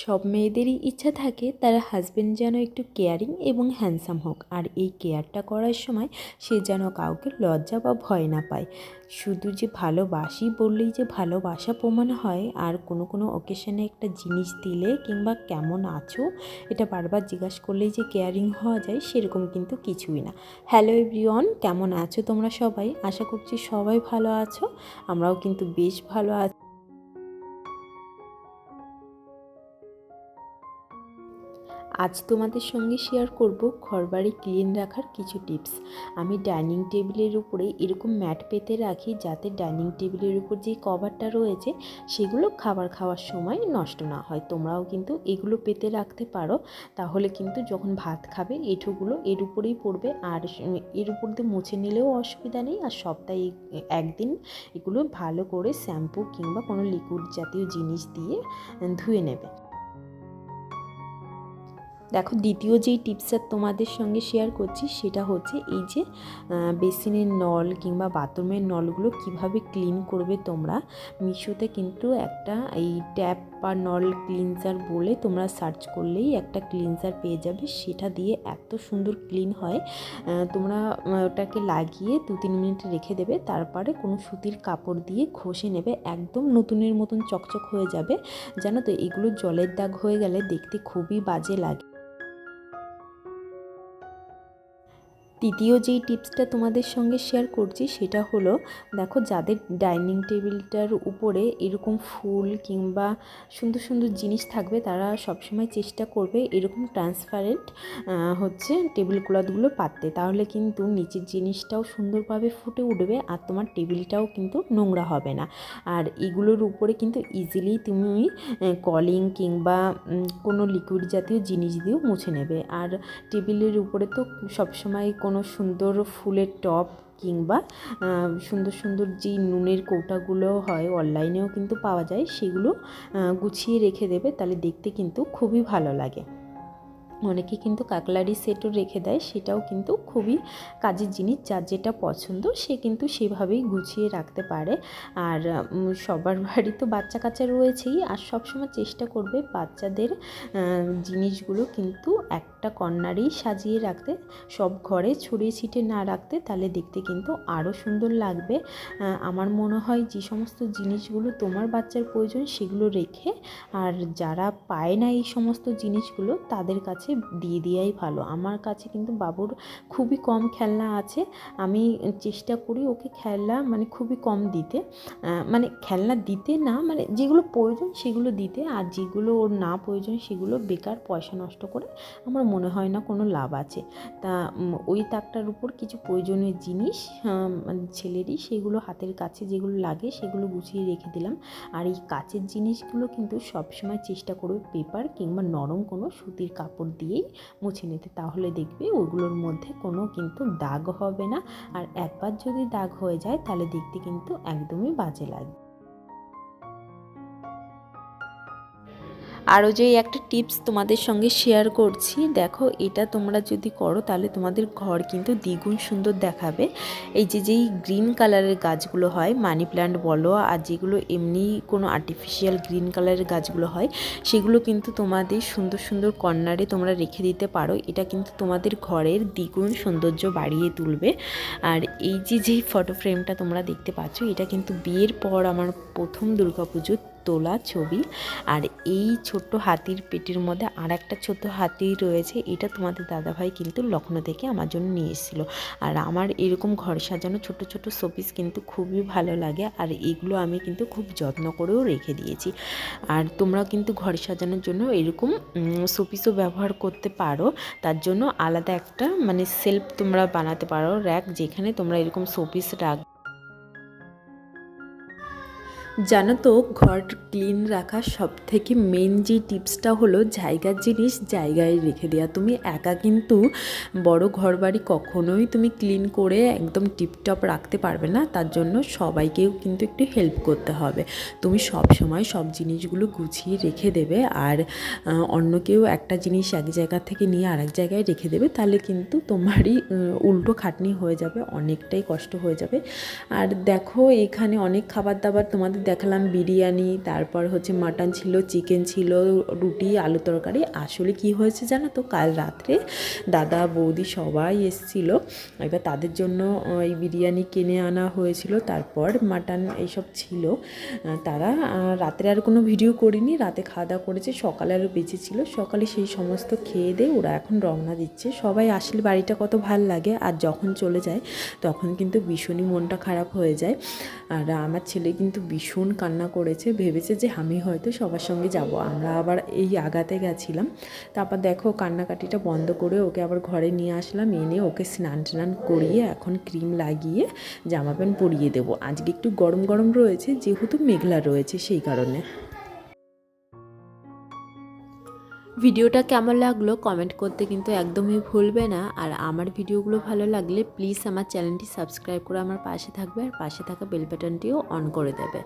সব মেয়েদেরই ইচ্ছা থাকে তার হাজব্যান্ড যেন একটু কেয়ারিং এবং হ্যান্ডসাম হোক। আর এই কেয়ারটা করার সময় সে যেন কাউকে লজ্জা বা ভয় না পায়। শুধু যে ভালোবাসি বললেই যে ভালোবাসা প্রমাণ হয়, আর কোনো কোনো অকেশনে একটা জিনিস দিলে কিংবা কেমন আছো, এটা বারবার জিজ্ঞাসা করলেই যে কেয়ারিং হওয়া যায়, সেরকম কিন্তু কিছুই না। হ্যালো এভরিওয়ান কেমন আছো তোমরা সবাই? আশা করছি সবাই ভালো আছো। আমরাও কিন্তু বেশ ভালো আছি। আজ তোমাদের সঙ্গে শেয়ার করব ঘরবাড়ি ক্লিন রাখার কিছু টিপস আমি ডাইনিং টেবিলের উপরে এরকম ম্যাট পেতে রাখি যাতে ডাইনিং টেবিলের উপর যে কভারটা রয়েছে সেগুলো খাবার খাওয়ার সময় নষ্ট না হয়। তোমরাও কিন্তু এগুলো পেতে রাখতে পারো। তাহলে কিন্তু যখন ভাত খাবে এঁঠোগুলো এর উপরেই পড়বে আর এর উপর দিয়ে মুছে নিলেও অসুবিধা নেই আর সপ্তাহে একদিন এগুলো ভালো করে শ্যাম্পু কিংবা কোনো লিকুইড জাতীয় জিনিস দিয়ে ধুয়ে নেবে। দেখো, দ্বিতীয় যেই টিপসটা তোমাদের সঙ্গে শেয়ার করছি সেটা হচ্ছে এই যে বেসিনের নল কিংবা বাথরুমের নলগুলো কীভাবে ক্লিন করবে তোমরা। মিশোতে কিন্তু একটা এই ট্যাপ বা নল ক্লিনজার বলে তোমরা সার্চ করলেই একটা ক্লিনজার পেয়ে যাবে। সেটা দিয়ে এত সুন্দর ক্লিন হয় তোমরা ওটাকে লাগিয়ে দু তিন মিনিট রেখে দেবে, তারপরে কোনো সুতির কাপড় দিয়ে ঘষে নেবে, একদম নতুনের মতন চকচক হয়ে যাবে। জানো তো, এগুলো জলের দাগ হয়ে গেলে দেখতে খুবই বাজে লাগে। তৃতীয় যেই টিপসটা তোমাদের সঙ্গে শেয়ার করছি সেটা হলো, দেখো যাদের ডাইনিং টেবিলটার উপরে এরকম ফুল কিংবা সুন্দর সুন্দর জিনিস থাকবে, তারা সবসময় চেষ্টা করবে এরকম ট্রান্সপারেন্ট হচ্ছে টেবিল ক্লথগুলো পাততে। তাহলে কিন্তু নিচের জিনিসটাও সুন্দরভাবে ফুটে উঠবে আর তোমার টেবিলটাও কিন্তু নোংরা হবে না। আর এগুলোর উপরে কিন্তু ইজিলি তুমি কলিং কিংবা কোনো লিকুইড জাতীয় জিনিস দিয়েও মুছে নেবে। আর টেবিলের উপরে তো সবসময় কোনো কোনো সুন্দর ফুলের টপ কিংবা সুন্দর সুন্দর যে নুনের কৌটাগুলো হয় অনলাইনেও কিন্তু পাওয়া যায়, সেগুলো গুছিয়ে রেখে দেবে, তাহলে দেখতে কিন্তু খুবই ভালো লাগে। অনেকে কিন্তু কাকলারি সেটও রেখে দেয়, সেটাও কিন্তু খুবই কাজের জিনিস, যার যেটা পছন্দ সে কিন্তু সেভাবেই গুছিয়ে রাখতে পারে। আর সবার বাড়ি তো বাচ্চা কাচ্চা রয়েছেই, আর সবসময় চেষ্টা করবে বাচ্চাদের জিনিসগুলো কিন্তু একটা কর্নারেই সাজিয়ে রাখতে, সব ঘরে ছড়িয়ে ছিটে না রাখতে, তাহলে দেখতে কিন্তু আরও সুন্দর লাগবে। আমার মনে হয় যে সমস্ত জিনিসগুলো তোমার বাচ্চার প্রয়োজন সেগুলো রেখে, আর যারা পায় না এই সমস্ত জিনিসগুলো তাদের কাছে দিয়ে দেওয়াই ভালো। আমার কাছে কিন্তু বাবুর খুবই কম খেলনা আছে। আমি চেষ্টা করি ওকে খেলনা মানে খুবই কম দিতে। মানে খেলনা দিতে না মানে যেগুলো প্রয়োজন সেগুলো দিতে। আর যেগুলো ওর না প্রয়োজন সেগুলো বেকার পয়সা নষ্ট করে আমার মনে হয় না কোনো লাভ আছে। তা ওই তাকটার উপর কিছু প্রয়োজনীয় জিনিস মানে ছেলেরই সেগুলো হাতের কাছে যেগুলো লাগে সেগুলো গুছিয়ে রেখে দিলাম। আর এই কাচের জিনিসগুলো কিন্তু সবসময় চেষ্টা করবে পেপার কিংবা নরম কোনো সুতির কাপড় দিয়েই মুছে নিতে, তাহলে দেখবে ওগুলোর মধ্যে কোনো কিন্তু দাগ হবে না। আর একবার যদি দাগ হয়ে যায়, তাহলে দেখতে কিন্তু একদমই বাজে লাগবে আরও যে একটা টিপস তোমাদের সঙ্গে শেয়ার করছি, দেখো এটা তোমরা যদি করো তাহলে তোমাদের ঘর কিন্তু দ্বিগুণ সুন্দর দেখাবে। এই যে যেই গ্রিন কালারের গাছগুলো হয়, মানি প্ল্যান্ট বলো আর যেগুলো এমনি কোনো আর্টিফিশিয়াল গ্রিন কালারের গাছগুলো হয়, সেগুলো কিন্তু তোমাদের সুন্দর সুন্দর কর্নারে তোমরা রেখে দিতে পারো। এটা কিন্তু তোমাদের ঘরের দ্বিগুণ সৌন্দর্য বাড়িয়ে তুলবে। আর এই যে যেই ফটো ফ্রেমটা তোমরা দেখতে পাচ্ছ, এটা কিন্তু বিয়ের পর আমার প্রথম দুর্গাপুজোর তোলা ছবি। আর এই ছোট্ট হাতির পেটের মধ্যে আর একটা ছোট্ট হাতি রয়েছে, এটা তোমাদের দাদাভাই কিন্তু লখনৌ থেকে আমার জন্য নিয়ে এসেছিল। আর আমার এরকম ঘর সাজানো ছোট ছোট শোপিস কিন্তু খুবই ভালো লাগে, আর এগুলো আমি কিন্তু খুব যত্ন করেও রেখে দিয়েছি। আর তোমরা কিন্তু ঘর সাজানোর জন্য এরকম শোপিসও ব্যবহার করতে পারো। তার জন্য আলাদা একটা মানে সেলফ তোমরা বানাতে পারো, র্যাক, যেখানে তোমরা এরকম শোপিস রাখ জানো তো, ঘর ক্লিন রাখা সব থেকে মেন যে টিপসটা হলো, জায়গার জিনিস জায়গায় রেখে দেওয়া তুমি একা কিন্তু বড় ঘর বাড়ি কখনোই তুমি ক্লিন করে একদম টিপটপ রাখতে পারবে না, তার জন্য সবাইকেও কিন্তু একটু হেল্প করতে হবে। তুমি সব সময় সব জিনিসগুলো গুছিয়ে রেখে দেবে আর অন্য কেউ একটা জিনিস এক জায়গা থেকে নিয়ে আরেক জায়গায় রেখে দেবে, তাহলে কিন্তু তোমারই উল্টো খাটনি হয়ে যাবে, অনেকটাই কষ্ট হয়ে যাবে। আর দেখো, এখানে অনেক খাবার দাবার তোমাদের দেখালাম বিরিয়ানি, তারপর হচ্ছে মাটন ছিল চিকেন ছিল, রুটি, আলু তরকারি। আসলে কি হয়েছে জানো তো, কাল রাত্রে দাদা, বৌদি সবাই এসেছিল। এবার তাদের জন্য এই বিরিয়ানি কিনে আনা হয়েছিল। তারপর মাটন এইসব ছিল। তারা রাত্রে আর কোনো ভিডিও করিনি। রাতে খাওয়া দাওয়া করেছে। সকালে আরও বেঁচে ছিল। সকালে সেই সমস্ত খেয়ে দিয়ে ওরা এখন রওনা দিচ্ছে। সবাই আসলে বাড়িটা কত ভালো লাগে। আর যখন চলে যায়, তখন কিন্তু ভীষণই মনটা খারাপ হয়ে যায়। আর আমার ছেলে কিন্তু ভীষণ কান্না করেছে, ভেবেছে যে আমি হয়তো সবার সঙ্গে যাব। আমরা আবার এই আগাতে গেছিলাম। তারপর দেখো কান্নাকাটিটা বন্ধ করে ওকে আবার ঘরে নিয়ে আসলাম, এনে ওকে স্নান টান করিয়ে এখন ক্রিম লাগিয়ে জামা প্যান্ট পরিয়ে দেবো। আজকে একটু গরম গরম রয়েছে, যেহেতু মেঘলা রয়েছে সেই কারণে। ভিডিওটা কেমন লাগল কমেন্ট করতে কিন্তু একদমই ভুলবে না। আর আমার ভিডিওগুলো ভালো লাগলে প্লিজ আমার চ্যানেলটি সাবস্ক্রাইব করে আমার পাশে থাকবে আর পাশে থাকা বেল বাটনটিও অন করে দেবে।